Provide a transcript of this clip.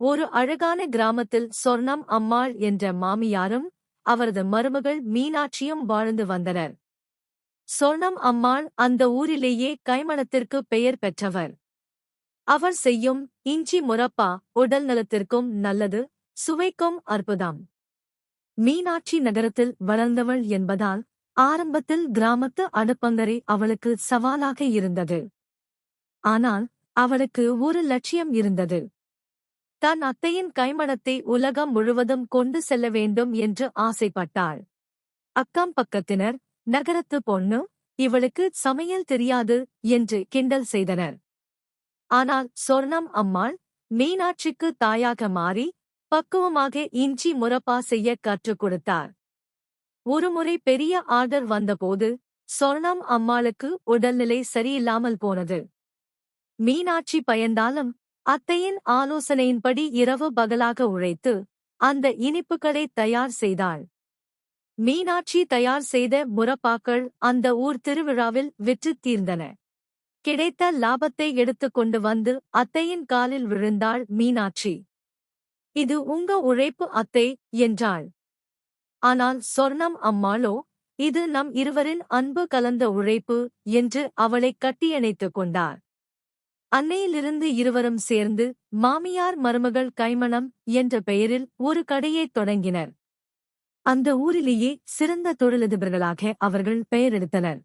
ஒரு அழகான கிராமத்தில் சொர்ணம் அம்மாள் என்ற மாமியாரும் அவரது மருமகள் மீனாட்சியும் வாழ்ந்து வந்தனர். சொர்ணம் அம்மாள் அந்த ஊரிலேயே கைமணத்திற்கு பெயர் பெற்றவர். அவர் செய்யும் இஞ்சி முரப்பா உடல் நலத்திற்கும் நல்லது சுவைக்கும் அற்புதம். மீனாட்சி நகரத்தில் வளர்ந்தவள் என்பதால் ஆரம்பத்தில் கிராமத்து அடுப்பங்கரை அவளுக்கு சவாலாக இருந்தது. ஆனால் அவளுக்கு ஒரு லட்சியம் இருந்தது. தன் அத்தையின் கைமணத்தை உலகம் முழுவதும் கொண்டு செல்ல வேண்டும் என்று ஆசைப்பட்டாள். அக்கம் பக்கத்தினர் நகரத்து பொண்ணு இவளுக்கு சமையல் தெரியாது என்று கிண்டல் செய்தனர். ஆனால் சொர்ணம் அம்மாள் மீனாட்சிக்கு தாயாக மாறி பக்குவமாக இஞ்சி முரப்பா செய்ய கற்றுக் கொடுத்தார். ஒருமுறை பெரிய ஆர்டர் வந்தபோது சொர்ணம் அம்மாளுக்கு உடல்நிலை சரியில்லாமல் போனது. மீனாட்சி பயந்தாலும் அத்தையின் ஆலோசனையின்படி இரவு பகலாக உழைத்து அந்த இனிப்புகளை தயார் செய்தாள். மீனாட்சி தயார் செய்த முரப்பாக்கள் அந்த ஊர் திருவிழாவில் விற்று தீர்ந்தன. கிடைத்த லாபத்தை எடுத்துக்கொண்டு வந்து அத்தையின் காலில் விழுந்தாள் மீனாட்சி. இது உங்க உழைப்பு அத்தை என்றாள். ஆனால் சொர்ணம் அம்மாளோ இது நம் இருவரின் அன்பு கலந்த உழைப்பு என்று அவளை கட்டியணைத்துக் கொண்டார். அன்னையிலிருந்து இருவரும் சேர்ந்து மாமியார் மருமகள் கைமணம் என்ற பெயரில் ஒரு கடையைத் தொடங்கினர். அந்த ஊரிலேயே சிறந்த தொழிலதிபர்களாக அவர்கள் பெயரெடுத்தனர்.